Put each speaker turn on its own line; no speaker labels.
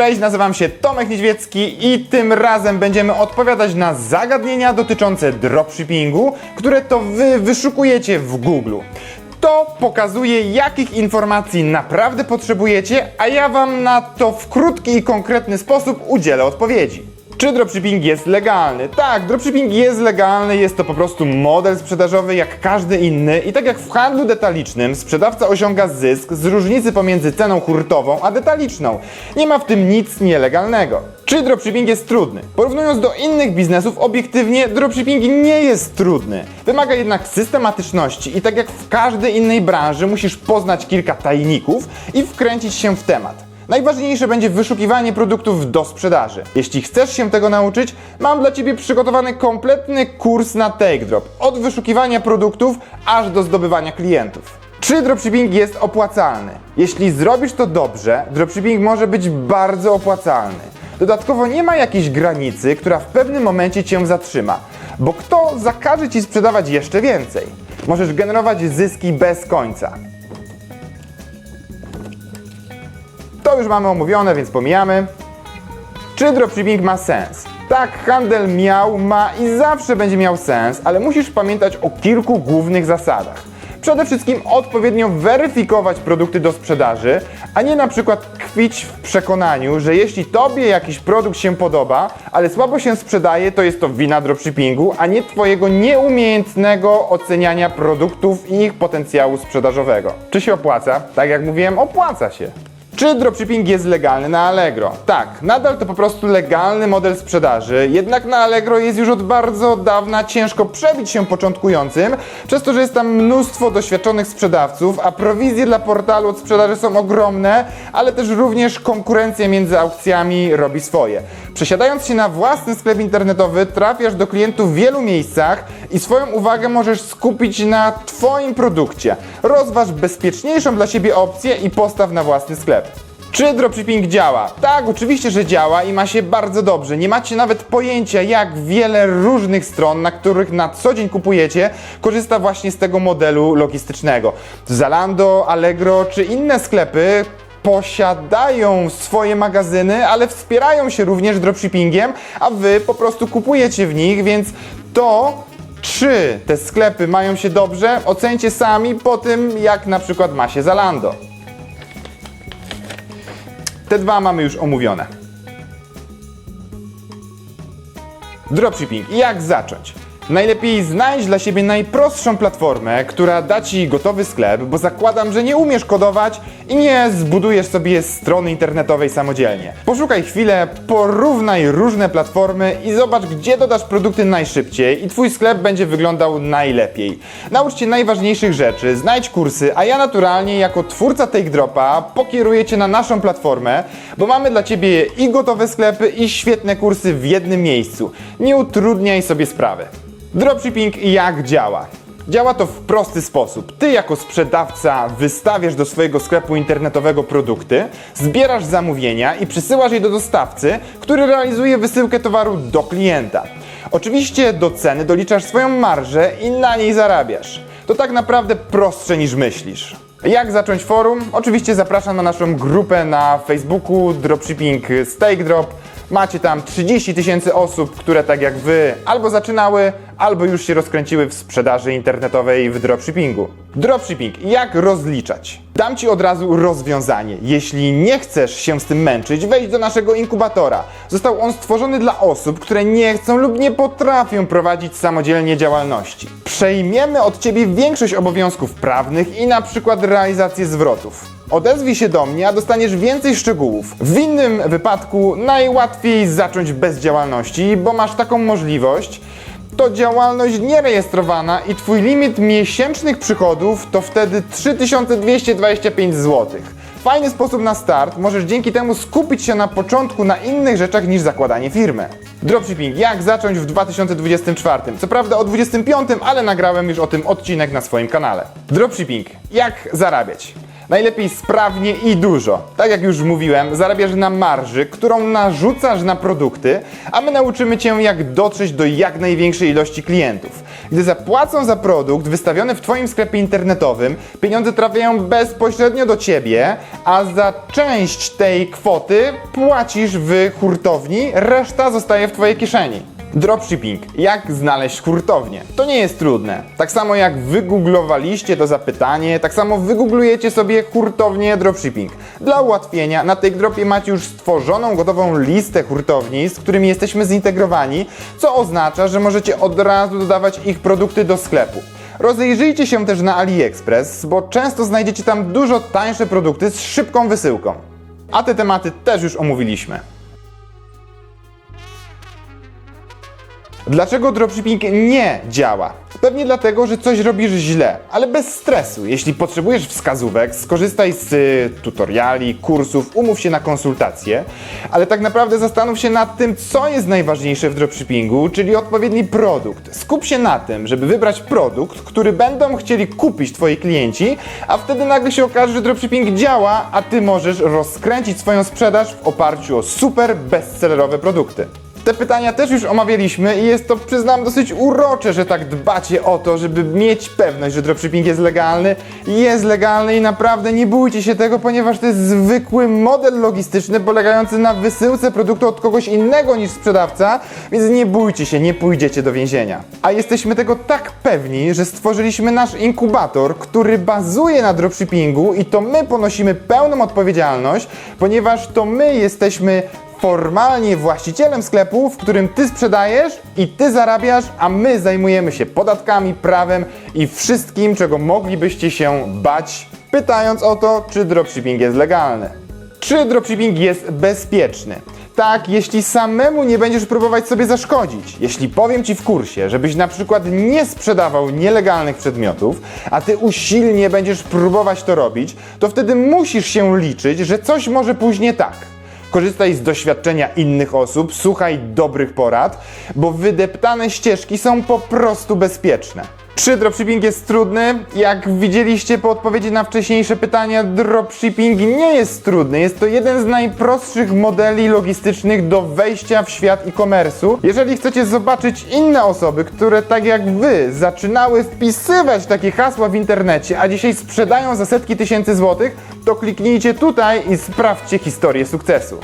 Cześć, nazywam się Tomek Niedźwiecki i tym razem będziemy odpowiadać na zagadnienia dotyczące dropshippingu, które to wy wyszukujecie w Google. To pokazuje, jakich informacji naprawdę potrzebujecie, a ja wam na to w krótki i konkretny sposób udzielę odpowiedzi. Czy dropshipping jest legalny? Tak, dropshipping jest legalny, jest to po prostu model sprzedażowy jak każdy inny i tak jak w handlu detalicznym sprzedawca osiąga zysk z różnicy pomiędzy ceną hurtową a detaliczną. Nie ma w tym nic nielegalnego. Czy dropshipping jest trudny? Porównując do innych biznesów, obiektywnie dropshipping nie jest trudny. Wymaga jednak systematyczności i tak jak w każdej innej branży musisz poznać kilka tajników i wkręcić się w temat. Najważniejsze będzie wyszukiwanie produktów do sprzedaży. Jeśli chcesz się tego nauczyć, mam dla Ciebie przygotowany kompletny kurs na TakeDrop. Od wyszukiwania produktów aż do zdobywania klientów. Czy dropshipping jest opłacalny? Jeśli zrobisz to dobrze, dropshipping może być bardzo opłacalny. Dodatkowo nie ma jakiejś granicy, która w pewnym momencie Cię zatrzyma, bo kto zakaże Ci sprzedawać jeszcze więcej? Możesz generować zyski bez końca. To już mamy omówione, więc pomijamy. Czy dropshipping ma sens? Tak, handel miał, ma i zawsze będzie miał sens, ale musisz pamiętać o kilku głównych zasadach. Przede wszystkim odpowiednio weryfikować produkty do sprzedaży, a nie na przykład tkwić w przekonaniu, że jeśli tobie jakiś produkt się podoba, ale słabo się sprzedaje, to jest to wina dropshippingu, a nie twojego nieumiejętnego oceniania produktów i ich potencjału sprzedażowego. Czy się opłaca? Tak jak mówiłem, opłaca się. Czy dropshipping jest legalny na Allegro? Tak, nadal to po prostu legalny model sprzedaży, jednak na Allegro jest już od bardzo dawna ciężko przebić się początkującym, przez to, że jest tam mnóstwo doświadczonych sprzedawców, a prowizje dla portalu od sprzedaży są ogromne, ale też również konkurencja między aukcjami robi swoje. Przesiadając się na własny sklep internetowy, trafiasz do klientów w wielu miejscach i swoją uwagę możesz skupić na Twoim produkcie. Rozważ bezpieczniejszą dla siebie opcję i postaw na własny sklep. Czy dropshipping działa? Tak, oczywiście, że działa i ma się bardzo dobrze. Nie macie nawet pojęcia, jak wiele różnych stron, na których na co dzień kupujecie, korzysta właśnie z tego modelu logistycznego. Zalando, Allegro czy inne sklepy posiadają swoje magazyny, ale wspierają się również dropshippingiem, a wy po prostu kupujecie w nich, więc to czy te sklepy mają się dobrze, ocencie sami po tym, jak na przykład ma się Zalando. Te dwa mamy już omówione. Dropshipping. Jak zacząć? Najlepiej znajdź dla siebie najprostszą platformę, która da Ci gotowy sklep, bo zakładam, że nie umiesz kodować i nie zbudujesz sobie strony internetowej samodzielnie. Poszukaj chwilę, porównaj różne platformy i zobacz, gdzie dodasz produkty najszybciej i Twój sklep będzie wyglądał najlepiej. Naucz się najważniejszych rzeczy, znajdź kursy, a ja naturalnie jako twórca Take Dropa pokieruję Cię na naszą platformę, bo mamy dla Ciebie i gotowe sklepy i świetne kursy w jednym miejscu. Nie utrudniaj sobie sprawy. Dropshipping jak działa? Działa to w prosty sposób. Ty jako sprzedawca wystawiasz do swojego sklepu internetowego produkty, zbierasz zamówienia i przysyłasz je do dostawcy, który realizuje wysyłkę towaru do klienta. Oczywiście do ceny doliczasz swoją marżę i na niej zarabiasz. To tak naprawdę prostsze niż myślisz. Jak zacząć forum? Oczywiście zapraszam na naszą grupę na Facebooku Dropshipping Stake Drop. Macie tam 30 tysięcy osób, które tak jak wy albo zaczynały, albo już się rozkręciły w sprzedaży internetowej w dropshippingu. Dropshipping, jak rozliczać? Dam Ci od razu rozwiązanie. Jeśli nie chcesz się z tym męczyć, wejdź do naszego inkubatora. Został on stworzony dla osób, które nie chcą lub nie potrafią prowadzić samodzielnie działalności. Przejmiemy od Ciebie większość obowiązków prawnych i na przykład realizację zwrotów. Odezwij się do mnie, a dostaniesz więcej szczegółów. W innym wypadku najłatwiej zacząć bez działalności, bo masz taką możliwość. To działalność nierejestrowana i Twój limit miesięcznych przychodów to wtedy 3225 zł. Fajny sposób na start, możesz dzięki temu skupić się na początku na innych rzeczach niż zakładanie firmy. Dropshipping, jak zacząć w 2024? Co prawda o 25, ale nagrałem już o tym odcinek na swoim kanale. Dropshipping, jak zarabiać? Najlepiej sprawnie i dużo. Tak jak już mówiłem, zarabiasz na marży, którą narzucasz na produkty, a my nauczymy Cię jak dotrzeć do jak największej ilości klientów. Gdy zapłacą za produkt wystawiony w Twoim sklepie internetowym, pieniądze trafiają bezpośrednio do Ciebie, a za część tej kwoty płacisz w hurtowni, reszta zostaje w Twojej kieszeni. Dropshipping. Jak znaleźć hurtownię? To nie jest trudne. Tak samo jak wygooglowaliście to zapytanie, tak samo wygooglujecie sobie hurtownię dropshipping. Dla ułatwienia na tej dropie macie już stworzoną gotową listę hurtowni, z którymi jesteśmy zintegrowani, co oznacza, że możecie od razu dodawać ich produkty do sklepu. Rozejrzyjcie się też na AliExpress, bo często znajdziecie tam dużo tańsze produkty z szybką wysyłką. A te tematy też już omówiliśmy. Dlaczego dropshipping nie działa? Pewnie dlatego, że coś robisz źle, ale bez stresu. Jeśli potrzebujesz wskazówek, skorzystaj z y, tutoriali, kursów, umów się na konsultacje, ale tak naprawdę zastanów się nad tym, co jest najważniejsze w dropshippingu, czyli odpowiedni produkt. Skup się na tym, żeby wybrać produkt, który będą chcieli kupić Twoi klienci, a wtedy nagle się okaże, że dropshipping działa, a Ty możesz rozkręcić swoją sprzedaż w oparciu o super bestsellerowe produkty. Te pytania też już omawialiśmy i jest to, przyznam, dosyć urocze, że tak dbacie o to, żeby mieć pewność, że dropshipping jest legalny. Jest legalny i naprawdę nie bójcie się tego, ponieważ to jest zwykły model logistyczny polegający na wysyłce produktu od kogoś innego niż sprzedawca, więc nie bójcie się, nie pójdziecie do więzienia. A jesteśmy tego tak pewni, że stworzyliśmy nasz inkubator, który bazuje na dropshippingu i to my ponosimy pełną odpowiedzialność, ponieważ to my jesteśmy formalnie właścicielem sklepu, w którym ty sprzedajesz i ty zarabiasz, a my zajmujemy się podatkami, prawem i wszystkim, czego moglibyście się bać, pytając o to, czy dropshipping jest legalny. Czy dropshipping jest bezpieczny? Tak, jeśli samemu nie będziesz próbować sobie zaszkodzić. Jeśli powiem Ci w kursie, żebyś na przykład nie sprzedawał nielegalnych przedmiotów, a Ty usilnie będziesz próbować to robić, to wtedy musisz się liczyć, że coś może pójść nie tak. Korzystaj z doświadczenia innych osób, słuchaj dobrych porad, bo wydeptane ścieżki są po prostu bezpieczne. Czy dropshipping jest trudny? Jak widzieliście po odpowiedzi na wcześniejsze pytania, dropshipping nie jest trudny. Jest to jeden z najprostszych modeli logistycznych do wejścia w świat e-commerce'u. Jeżeli chcecie zobaczyć inne osoby, które tak jak wy zaczynały wpisywać takie hasła w internecie, a dzisiaj sprzedają za setki tysięcy złotych, to kliknijcie tutaj i sprawdźcie historię sukcesu.